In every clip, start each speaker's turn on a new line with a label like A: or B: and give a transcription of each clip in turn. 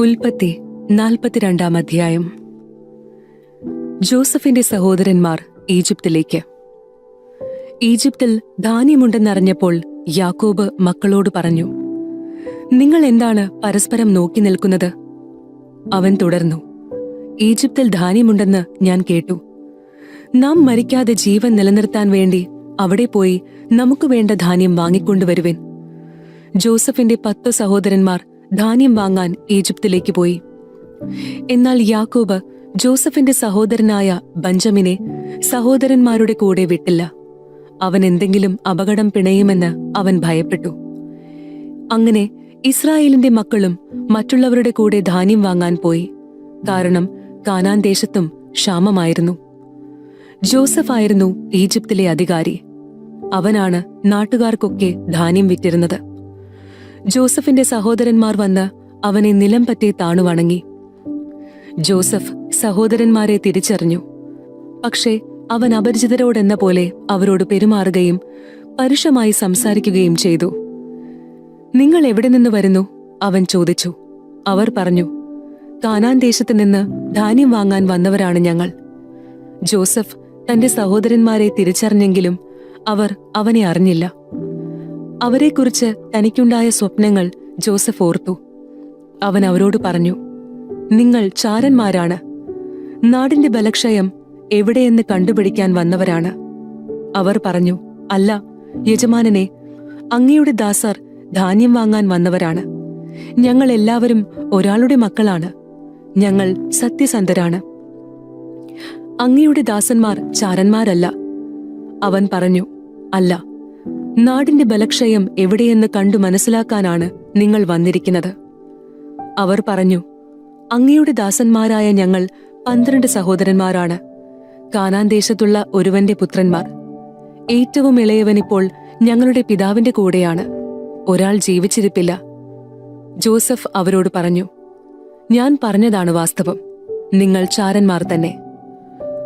A: ഉൽപ്പത്തി നാൽപ്പത്തിരണ്ടാം അധ്യായം. ജോസഫിന്റെ സഹോദരന്മാർ ഈജിപ്തിലേക്ക്. ഈജിപ്തിൽ ധാന്യമുണ്ടെന്നറിഞ്ഞപ്പോൾ യാക്കോബ് മക്കളോട് പറഞ്ഞു നിങ്ങൾ എന്താണ് പരസ്പരം നോക്കി നിൽക്കുന്നത്? അവൻ തുടർന്നു ഈജിപ്തിൽ ധാന്യമുണ്ടെന്ന് ഞാൻ കേട്ടു. നാം മരിക്കാതെ ജീവൻ നിലനിർത്താൻ വേണ്ടി അവിടെ പോയി നമുക്ക് വേണ്ട ധാന്യം വാങ്ങിക്കൊണ്ടുവരുവൻ. ജോസഫിന്റെ പത്ത് സഹോദരന്മാർ ധാന്യം വാങ്ങാൻ ഈജിപ്തിലേക്ക് പോയി. എന്നാൽ യാക്കോബ് ജോസഫിന്റെ സഹോദരനായ ബഞ്ചമിനെ സഹോദരന്മാരുടെ കൂടെ വിട്ടില്ല. അവൻ എന്തെങ്കിലും അപകടം പിണയുമെന്ന് അവൻ ഭയപ്പെട്ടു. അങ്ങനെ ഇസ്രായേലിന്റെ മക്കളും മറ്റുള്ളവരുടെ കൂടെ ധാന്യം വാങ്ങാൻ പോയി. കാരണം കാനാൻ ദേശത്തും ക്ഷാമമായിരുന്നു. ജോസഫ് ആയിരുന്നു ഈജിപ്തിലെ അധികാരി. അവനാണ് നാട്ടുകാർക്കൊക്കെ ധാന്യം വിറ്റിരുന്നത്. ജോസഫിന്റെ സഹോദരന്മാർ വന്ന് അവനെ നിലം പറ്റി താണുവണങ്ങി. ജോസഫ് സഹോദരന്മാരെ തിരിച്ചറിഞ്ഞു. പക്ഷേ അവൻ അപരിചിതരോടെന്ന പോലെ അവരോട് പെരുമാറുകയും പരുഷമായി സംസാരിക്കുകയും ചെയ്തു. നിങ്ങൾ എവിടെ നിന്ന് വരുന്നു? അവൻ ചോദിച്ചു. അവർ പറഞ്ഞു കാനാൻ ദേശത്ത് നിന്ന് ധാന്യം വാങ്ങാൻ വന്നവരാണ് ഞങ്ങൾ. ജോസഫ് തന്റെ സഹോദരന്മാരെ തിരിച്ചറിഞ്ഞെങ്കിലും അവർ അവനെ അറിഞ്ഞില്ല. അവരെക്കുറിച്ച് തനിക്കുണ്ടായ സ്വപ്നങ്ങൾ ജോസഫ് ഓർത്തു. അവൻ അവരോട് പറഞ്ഞു നിങ്ങൾ ചാരന്മാരാണ്. നാടിന്റെ ബലക്ഷയം എവിടെയെന്ന് കണ്ടുപിടിക്കാൻ വന്നവരാണ്. അവർ പറഞ്ഞു അല്ല യജമാനനെ അങ്ങയുടെ ദാസർ ധാന്യം വാങ്ങാൻ വന്നവരാണ്. ഞങ്ങൾ എല്ലാവരും ഒരാളുടെ മക്കളാണ്. ഞങ്ങൾ സത്യസന്ധരാണ്. അങ്ങയുടെ ദാസന്മാർ ചാരന്മാരല്ല. അവൻ പറഞ്ഞു അല്ല നാടിന്റെ ബലക്ഷയം എവിടെയെന്ന് കണ്ടു മനസ്സിലാക്കാനാണ് നിങ്ങൾ വന്നിരിക്കുന്നത്. അവർ പറഞ്ഞു അങ്ങയുടെ ദാസന്മാരായ ഞങ്ങൾ പന്ത്രണ്ട് സഹോദരന്മാരാണ്. കാനാൻ ദേശത്തുള്ള ഒരുവന്റെ പുത്രന്മാർ. ഏറ്റവും ഇളയവൻ ഇപ്പോൾ ഞങ്ങളുടെ പിതാവിന്റെ കൂടെയാണ്. ഒരാൾ ജീവിച്ചിരിപ്പില്ല. ജോസഫ് അവരോട് പറഞ്ഞു ഞാൻ പറഞ്ഞതാണ് വാസ്തവം. നിങ്ങൾ ചാരന്മാർ തന്നെ.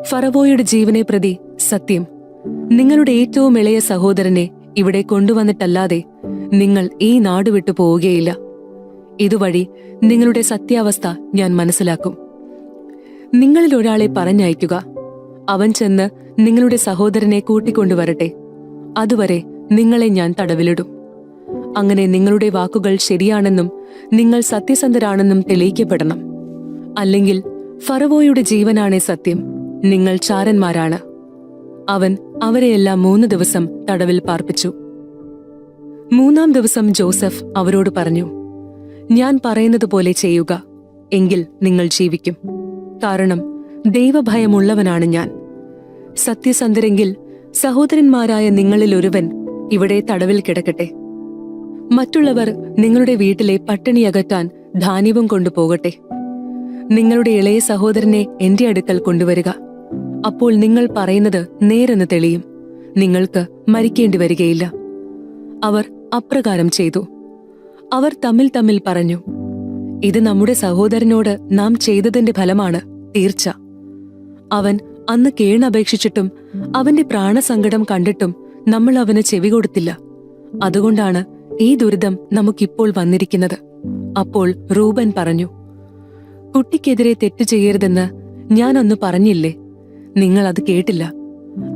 A: ഫറവോയുടെ ജീവനെ പ്രതി സത്യം. നിങ്ങളുടെ ഏറ്റവും ഇളയ സഹോദരനെ ഇവിടെ കൊണ്ടുവന്നിട്ടല്ലാതെ നിങ്ങൾ ഈ നാട് വിട്ടു പോവുകയില്ല. ഇതുവഴി നിങ്ങളുടെ സത്യാവസ്ഥ ഞാൻ മനസ്സിലാക്കും. നിങ്ങളിൽ ഒരാളെ പറഞ്ഞയക്കുക. അവൻ ചെന്ന് നിങ്ങളുടെ സഹോദരനെ കൂട്ടിക്കൊണ്ടുവരട്ടെ. അതുവരെ നിങ്ങളെ ഞാൻ തടവിലിടും. അങ്ങനെ നിങ്ങളുടെ വാക്കുകൾ ശരിയാണെന്നും നിങ്ങൾ സത്യസന്ധരാണെന്നും തെളിയിക്കപ്പെടണം. അല്ലെങ്കിൽ ഫറവോയുടെ ജീവനാണേ സത്യം. നിങ്ങൾ ചാരന്മാരാണ്. അവൻ അവരെയെല്ലാം മൂന്ന് ദിവസം തടവിൽ പാർപ്പിച്ചു. മൂന്നാം ദിവസം ജോസഫ് അവരോട് പറഞ്ഞു ഞാൻ പറയുന്നത് പോലെ ചെയ്യുക എങ്കിൽ നിങ്ങൾ ജീവിക്കും. കാരണം ദൈവഭയമുള്ളവനാണ് ഞാൻ. സത്യസന്ധരെങ്കിൽ സഹോദരന്മാരായ നിങ്ങളിൽ ഒരുവൻ ഇവിടെ തടവിൽ കിടക്കട്ടെ. മറ്റുള്ളവർ നിങ്ങളുടെ വീട്ടിലെ പട്ടിണി അകറ്റാൻ ധാന്യവും കൊണ്ടുപോകട്ടെ. നിങ്ങളുടെ ഇളയ സഹോദരനെ എന്റെ അടുക്കൽ കൊണ്ടുവരിക. അപ്പോൾ നിങ്ങൾ പറയുന്നത് നേരെന്ന് തെളിയും. നിങ്ങൾക്ക് മരിക്കേണ്ടി വരികയില്ല. അവർ അപ്രകാരം ചെയ്തു. അവർ തമ്മിൽ തമ്മിൽ പറഞ്ഞു ഇത് നമ്മുടെ സഹോദരനോട് നാം ചെയ്തതിന്റെ ഫലമാണ് തീർച്ച. അവൻ അന്ന് കേണപേക്ഷിച്ചിട്ടും അവന്റെ പ്രാണസങ്കടം കണ്ടിട്ടും നമ്മൾ അവന് ചെവി കൊടുത്തില്ല. അതുകൊണ്ടാണ് ഈ ദുരിതം നമുക്കിപ്പോൾ വന്നിരിക്കുന്നത്. അപ്പോൾ റൂബൻ പറഞ്ഞു കുട്ടിക്കെതിരെ തെറ്റ് ചെയ്യരുതെന്ന് ഞാൻ അന്ന് പറഞ്ഞില്ലേ? നിങ്ങൾ അത് കേട്ടില്ല.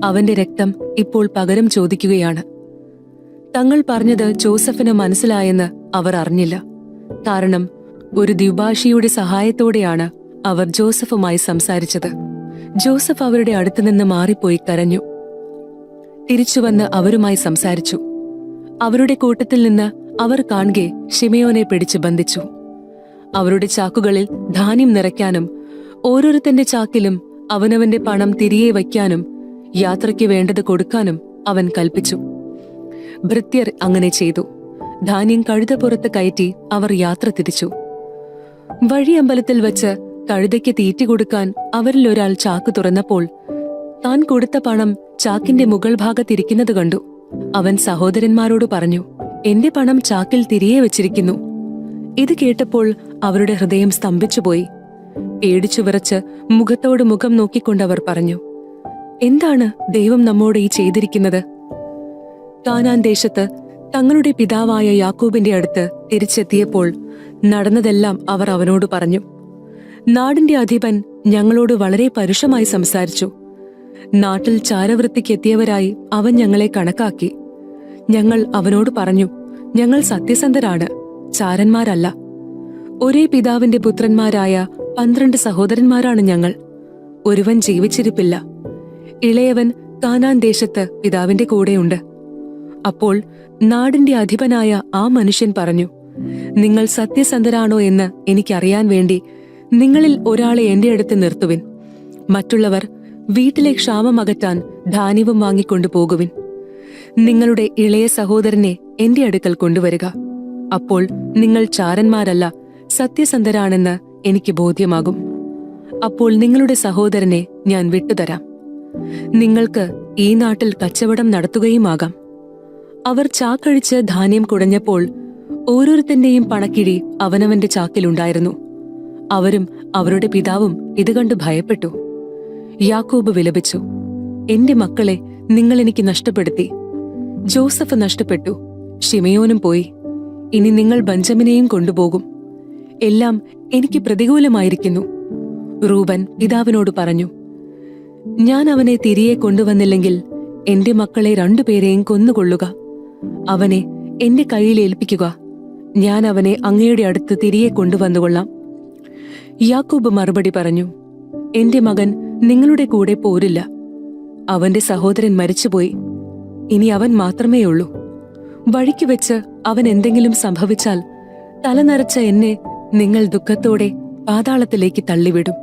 A: അവന്റെ രക്തം ഇപ്പോൾ പകരം ചോദിക്കുകയാണ്. തങ്ങൾ പറഞ്ഞത് ജോസഫിന് മനസ്സിലായെന്ന് അവർ അറിഞ്ഞില്ല. കാരണം ഒരു ദ്വിഭാഷിയുടെ സഹായത്തോടെയാണ് അവർ ജോസഫുമായി സംസാരിച്ചത്. ജോസഫ് അവരുടെ അടുത്തുനിന്ന് മാറിപ്പോയി കരഞ്ഞു. തിരിച്ചുവന്ന് അവരുമായി സംസാരിച്ചു. അവരുടെ കൂട്ടത്തിൽ നിന്ന് അവർ കാണുകെ ഷിമയോനെ പിടിച്ചു ബന്ധിച്ചു. അവരുടെ ചാക്കുകളിൽ ധാന്യം നിറയ്ക്കാനും ഓരോരുത്തന്റെ ചാക്കിലും അവനവന്റെ പണം തിരികെ വയ്ക്കാനും യാത്രയ്ക്ക് വേണ്ടത് കൊടുക്കാനും അവൻ കൽപ്പിച്ചു. ഭൃത്യർ അങ്ങനെ ചെയ്തു. ധാന്യം കഴുതപ്പുറത്ത് കയറ്റി അവർ യാത്ര തിരിച്ചു. വഴിയമ്പലത്തിൽ വച്ച് കഴുതയ്ക്ക് തീറ്റി കൊടുക്കാൻ അവരിൽ ഒരാൾ ചാക്ക് തുറന്നപ്പോൾ താൻ കൊടുത്ത പണം ചാക്കിന്റെ മുകൾ ഭാഗത്തിരിക്കുന്നത് കണ്ടു. അവൻ സഹോദരന്മാരോട് പറഞ്ഞു എന്റെ പണം ചാക്കിൽ തിരികെ വെച്ചിരിക്കുന്നു. ഇത് കേട്ടപ്പോൾ അവരുടെ ഹൃദയം സ്തംഭിച്ചുപോയി. പേടിച്ചു വിറച്ച് മുഖത്തോട് മുഖം നോക്കിക്കൊണ്ടവർ പറഞ്ഞു എന്താണ് ദൈവം നമ്മോട് ഈ ചെയ്തിരിക്കുന്നത്? കാനാൻ ദേശത്ത് തങ്ങളുടെ പിതാവായ യാക്കൂബിന്റെ അടുത്ത് തിരിച്ചെത്തിയപ്പോൾ നടന്നതെല്ലാം അവർ അവനോട് പറഞ്ഞു. നാടിന്റെ അധിപൻ ഞങ്ങളോട് വളരെ പരുഷമായി സംസാരിച്ചു. നാട്ടിൽ ചാരവൃത്തിക്കെത്തിയവരായി അവൻ ഞങ്ങളെ കണക്കാക്കി. ഞങ്ങൾ അവനോട് പറഞ്ഞു ഞങ്ങൾ സത്യസന്ധരാണ് ചാരന്മാരല്ല. ഒരേ പിതാവിന്റെ പുത്രന്മാരായ പന്ത്രണ്ട് സഹോദരന്മാരാണ് ഞങ്ങൾ. ഒരുവൻ ജീവിച്ചിരിപ്പില്ല. ഇളയവൻ കാനാൻ ദേശത്ത് പിതാവിന്റെ കൂടെയുണ്ട്. അപ്പോൾ നാടിന്റെ അധിപനായ ആ മനുഷ്യൻ പറഞ്ഞു നിങ്ങൾ സത്യസന്ധരാണോ എന്ന് എനിക്കറിയാൻ വേണ്ടി നിങ്ങളിൽ ഒരാളെ എന്റെ അടുത്ത് നിർത്തുവിൻ. മറ്റുള്ളവർ വീട്ടിലെ ക്ഷാമം അകറ്റാൻ ധാന്യവും വാങ്ങിക്കൊണ്ടു പോകുവിൻ. നിങ്ങളുടെ ഇളയ സഹോദരനെ എന്റെ അടുക്കൽ കൊണ്ടുവരിക. അപ്പോൾ നിങ്ങൾ ചാരന്മാരല്ല സത്യസന്ധരാണെന്ന് എനിക്ക് ബോധ്യമാകും. അപ്പോൾ നിങ്ങളുടെ സഹോദരനെ ഞാൻ വിട്ടുതരാം. നിങ്ങൾക്ക് ഈ നാട്ടിൽ കച്ചവടം നടത്തുകയുമാകാം. അവർ ചാക്കഴിച്ച് ധാന്യം കുടഞ്ഞപ്പോൾ ഓരോരുത്തന്റെയും പണക്കിഴി അവനവന്റെ ചാക്കിലുണ്ടായിരുന്നു. അവരും അവരുടെ പിതാവും ഇത് കണ്ട് ഭയപ്പെട്ടു. യാക്കോബ് വിലപിച്ചു എന്റെ മക്കളെ നിങ്ങൾ എനിക്ക് നഷ്ടപ്പെടുത്തി. ജോസഫ് നഷ്ടപ്പെട്ടു ഷിമയോനും പോയി. ഇനി നിങ്ങൾ ബഞ്ചമിനെയും കൊണ്ടുപോകും. എല്ലാം എനിക്ക് പ്രതികൂലമായിരിക്കുന്നു. റൂബൻ പിതാവിനോട് പറഞ്ഞു ഞാൻ അവനെ തിരികെ കൊണ്ടുവന്നില്ലെങ്കിൽ എന്റെ മക്കളെ രണ്ടുപേരെയും കൊന്നുകൊള്ളുക. അവനെ എന്റെ കയ്യിൽ ഏൽപ്പിക്കുക. ഞാൻ അവനെ അങ്ങയുടെ അടുത്ത് തിരികെ കൊണ്ടുവന്നുകൊള്ളാം. യാക്കൂബ് മറുപടി പറഞ്ഞു എന്റെ മകൻ നിങ്ങളുടെ കൂടെ പോരില്ല. അവന്റെ സഹോദരൻ മരിച്ചുപോയി. ഇനി അവൻ മാത്രമേയുള്ളൂ. വഴിക്ക് വെച്ച് അവൻ എന്തെങ്കിലും സംഭവിച്ചാൽ തലനരച്ച എന്നെ നിങ്ങൾ ദുഃഖത്തോടെ പാതാളത്തിലേക്ക് തള്ളിവിടും